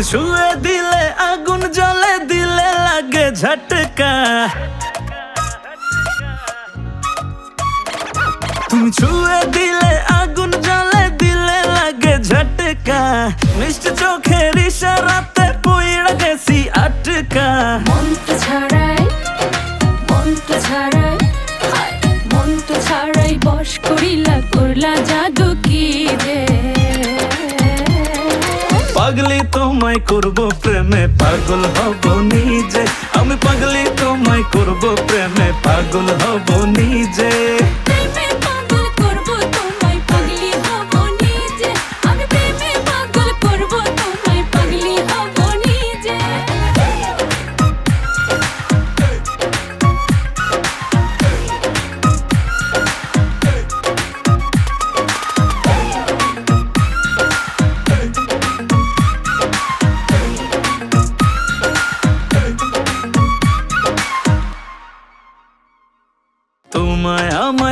ছুঁয়ে দিলে আগুন জলে দিলে লাগে ঝটকা। তুমি ছুঁয়ে দিলে আগুন জলে দিলে লাগে ঝটকা। মিষ্টি চোখের ইশারাতে পুইড়া গেছি আটকা। মন্ত্র ছাড়াই মন্ত্র ছাড়াই হায়, মন্ত্র ছাড়াই বস করিলা করলা জাদু কি রে পাগলি তোমায় করব প্রেমে, পাগল হব নিজে। আমি পাগলি তোমায় করব প্রেমে, পাগল হব নিজে।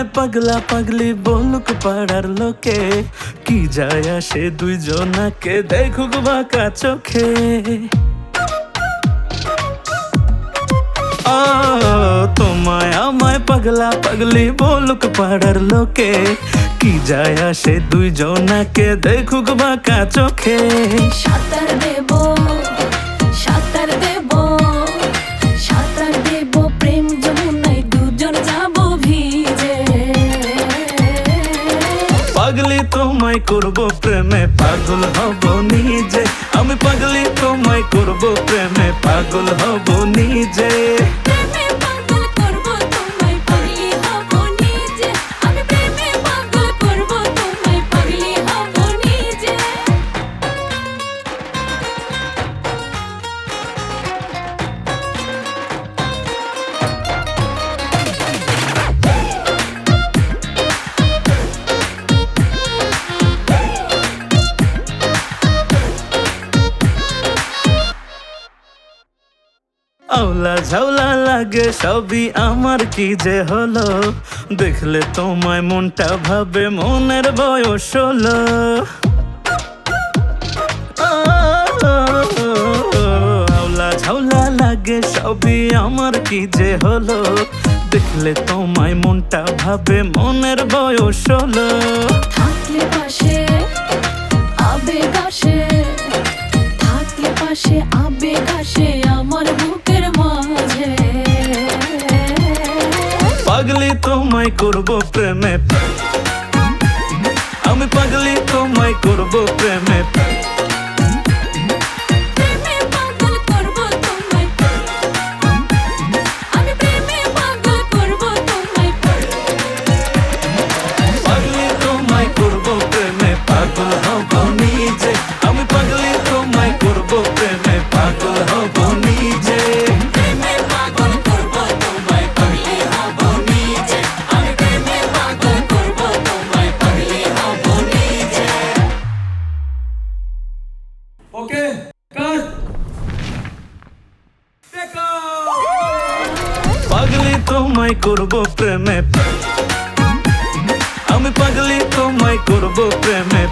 আমায় পাগলা পাগলি বলুক পাড়ার লোকে। কি যায় আসে দুইজনাকে দেখুক বাঁকা চোখে। তোমায় আমায় পাগলা পাগলি বলুক পাড়ার লোকে। কি যায় আসে দুইজনাকে দেখুক বাঁকা চোখে। সাঁতার দেব। পাগলি তোমায় করব প্রেমে, পাগল হব নিজে। আমি পাগলি তোমায় করব প্রেমে, পাগল হব নিজে। আওলা ঝাওলা লাগে সবই আমার, কি যে হলো? দেখলে তোমায় মনটা ভাবে, মনের বয়স হলো। আওলা ঝাওলা লাগে সবই আমার, কি যে হলো? দেখলে তোমায় মনটা ভাবে, মনের বয়স হলো। থাকলে পাশে পাগলি তোমায় করব প্রেমে। আমি পাগলি তোমায় করব প্রেমে। তোমায় করব প্রেমে। আমি পাগলি তোমায় করব প্রেমে।